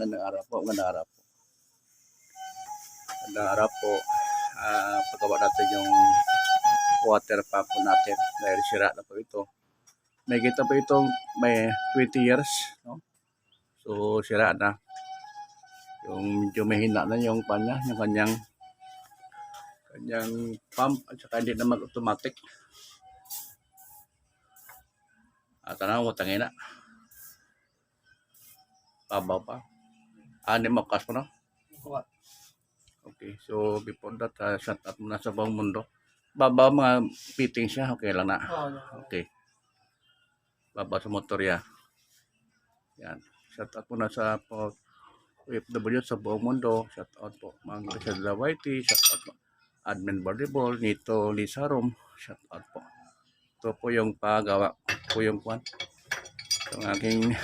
magandang araw po, magandang araw po. Magandang araw po. Ah, paggawa natin yung water pump po natin dahil sira na po ito. May kita po itong may 20 years, no? So, sira na. Yung medyo mahina na yung kanya, yung kanyang kanyang pump at saka hindi naman automatic. At ano, utangin na. Babaw pa. Hindi makas mo na? Okay, so before that, uh, shut out muna sa buong mundo. Baba mga fitting siya, okay lang na. Okay. Baba sa motor ya. Yan. Shout out muna sa po OFW sa buong mundo. Shout out po mga Griselda Whitey. Shout out po Admin Volleyball. Nito Lisa Rom. Shout out po. Ito po yung pagawa. Po yung kwan. Yung aking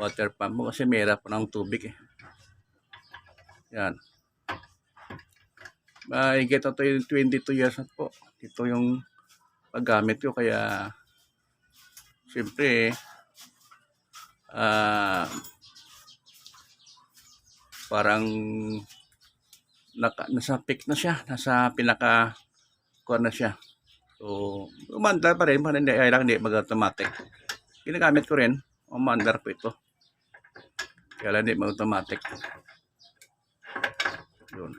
water pump mo kasi mera po ng tubig eh. Yan. Mahigit na to yung 22 years na po. Ito yung paggamit ko kaya siyempre ah parang naka, nasa peak na siya nasa pinaka kuha na siya so umandar pa rin hindi kailangan hindi mag automatic ginagamit ko rin umandar po ito kaya lang hindi automatic yun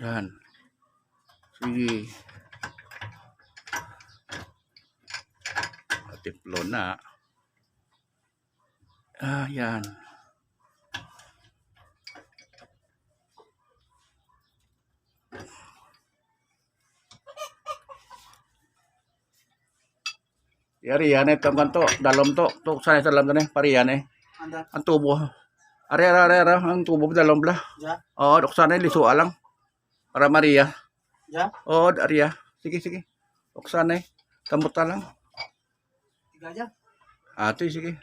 Yan. Sige. Tiplo na. Ah, yan. Yari yan eh, tangkan to, dalom to, to sana sa dalam to ne, pariyan eh, Anda. ang tubo. Are, are, are, are, ang tubo dalom bla. Oo, oh, sana liso alang. Para Maria. Oo, oh, Aria. Sige, sige. Oksan eh. Kamuta lang. Tiga aja. Ate, sige.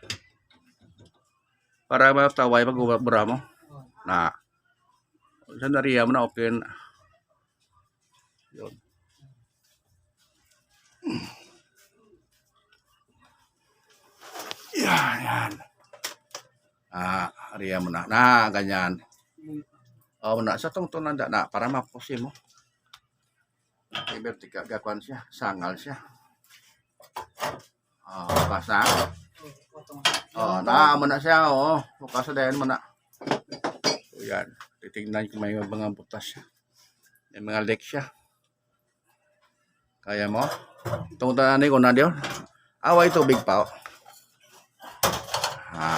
Para mataway pag bura mo. Na. Sa Maria mo na okay. Yun. Yan, yan. Ah, Aria mo na. Na, ganyan. Oh, na sa tong tunanda na para mapusi mo. Kay vertical gakuan siya, sangal siya. Oh, na. Oh, potong. Oh, na mo na siya, oh. Bukas na mo na. So, yan. Titignan ko may mga butas siya. May mga leak siya. Kaya mo? Itong tanani ko na diyon. Oh. Ha.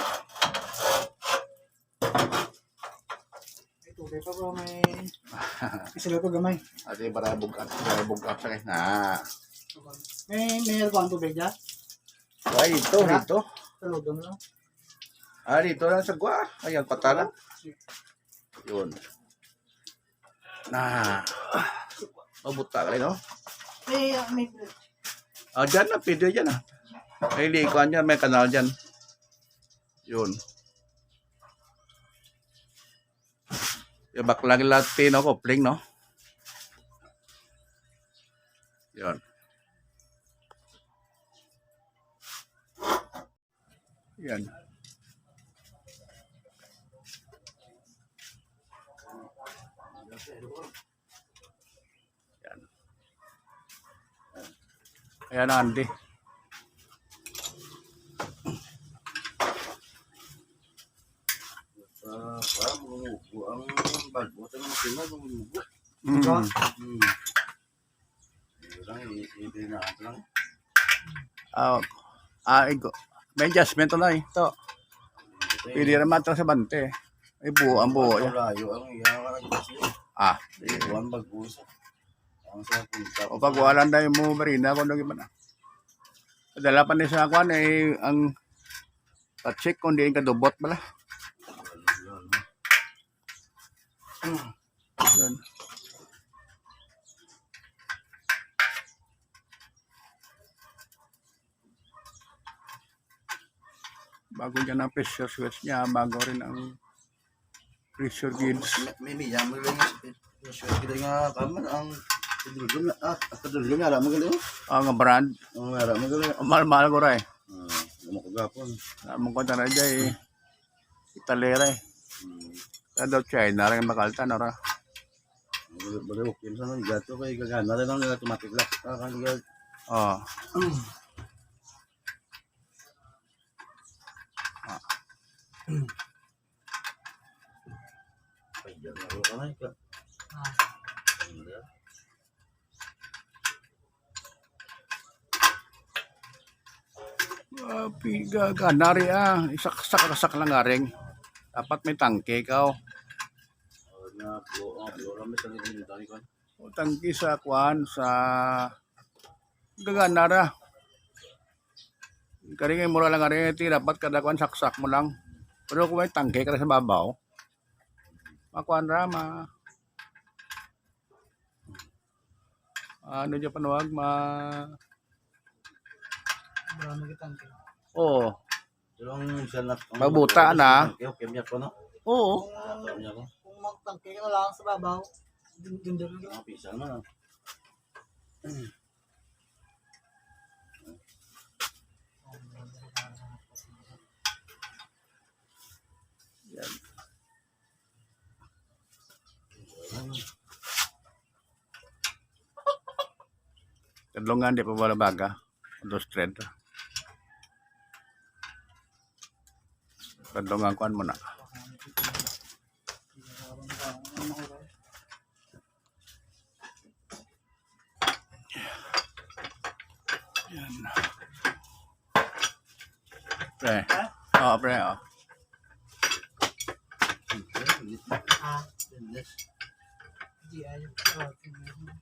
Ito, kaya pa ba may... Isa pa gamay. Ate para bugat, para bugat sa kanya. Na. May may alcohol ang tubig ya? Ay, ito, ito. Tulog mo lang. Ah, dito lang sa gwa. Ayan, patala. Yun. Na. Mabuta ka rin, no? May, may... Ah, dyan na, pwede dyan, ah. May likuan dyan, may kanal dyan. Yun. Yung baklang Latino ko, pling, no? Yun. Yan. Yan. Ayan, Andy. Ah, para bumubo ang sa mga sila bumubo. Mm. Hmm. Yun lang, hindi na lang. Ah, ah. May adjustment na eh. Ito. Pwede naman ito sa bante. Ay buo, ang buo. Yan. Layo ang. Ah. Buwan bagusa. Ang sa punta. O pag wala na yung mo marina, kung naging na. Padala pa niya sa akuan eh, ang pa-check kung di ka dubot Yun. Bago dyan ang pressure switch niya, bago rin ang pressure gauge. May may yang mo lang yung kita nga kaman ang kadulgom na ah kadulgom na ara magaling. Ang nga brand, Ang ara magaling. ang mahal-mahal ko rin. Ah, mo ko gapon. Among ko na dyan eh. Italera eh. Hmm. Daw China rin makalta na ra. Bagay okay sa nang gato kay gagana rin ang automatic lock. Ah, kan gag. Oh. Yan na ro kanay ka. Ah. Uh, piga, ganari ah. Isak-sak lang nga rin. Dapat may tangke ka rami sa tangke sa kwan sa gaganara. Kari nga mura lang nga rin. Iti, dapat kada kwan saksak mo lang. Pero kung may tangke ka sa babaw, makuan ra ma ano dyan panuwag ma Marami kitang kaya. oo Mabuta na. Oo Magtangke ka na lang sa babaw, dun dun dun dun. Ang pisa ah. yan Kadlungan di pa wala baga. Dos thread. Kadlungan kuan mo na. Yan. Pre. Oo, pre. Oh. Ah, Stainless. di ay. Oh, tingnan mo.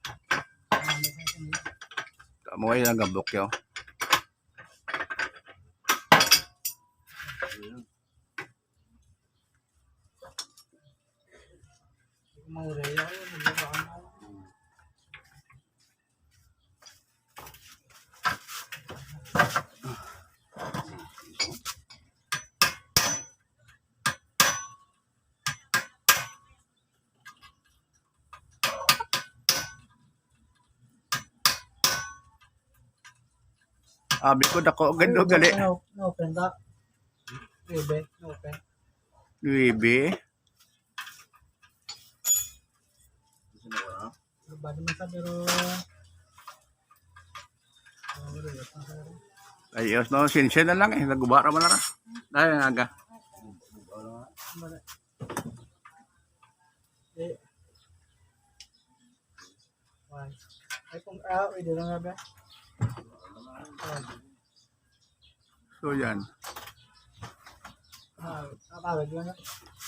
Ah, may sa kanila. Kamu ay ang gabok yo. Hindi ko mauraya ko, nagbabaan ako. Abi ko dako gando gali. No, no open ka. Bebe, no open. Nuibe. Gusto mo ba? Ba naman sa pero... Ah. Ayos no, sinse na lang eh. Nagubara mo na ra. Dahil nga aga. Wala. Eh. Why? Ay kung ah, pwede lang nga ba? Ah, So yan. ah.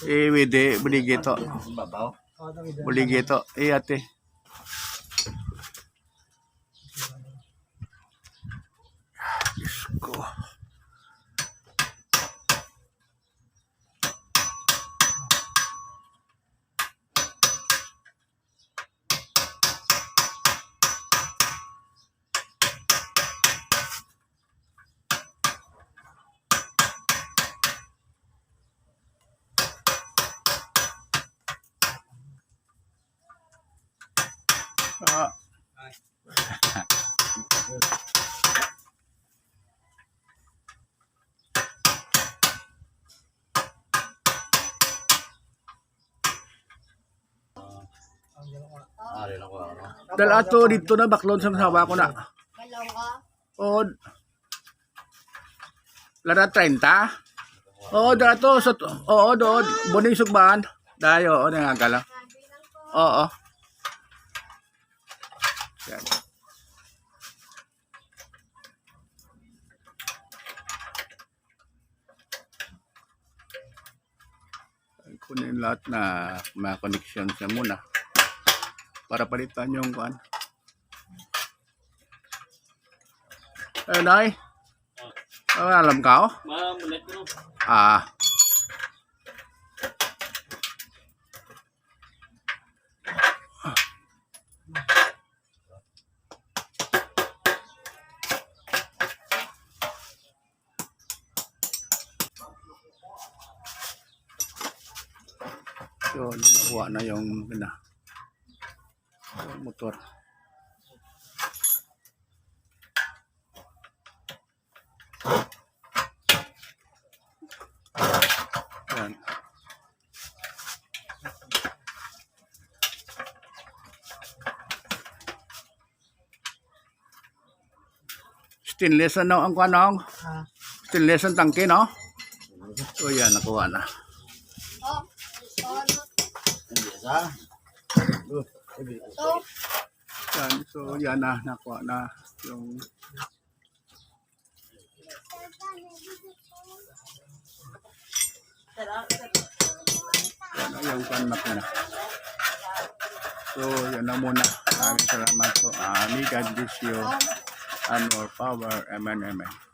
Eh, wede, buligi to. Ang babaw. Ah, tawid lang. Buligi to. Eh, ate. Diyos ko. Ah. Ang Ah, ano. Dal ato dito na baklon sa sawa ko na. Hello ka? O. Lara 30? Oo, dato sa Oo, doon. Buning sugbahan. Dayo, oo, nangagala. Lang po. Oo. Yan. Kunin lahat na mga connection siya muna para palitan yung kuan. Ayun eh, ay. Oh, ah. ah, alam ka oh? Mamulat ko. Ah. Yun, nakuha na yung na motor. Yan. Stainless ano ang kwanong? Ah, Stainless ang tangke, no? O yan, nakuha na. Sa. Oh, sabi. Yan, so yan na, nakuha na yung yan, yung kanak na. So, yan na muna. Maraming salamat po. Uh, may God bless you and more power. Amen, amen.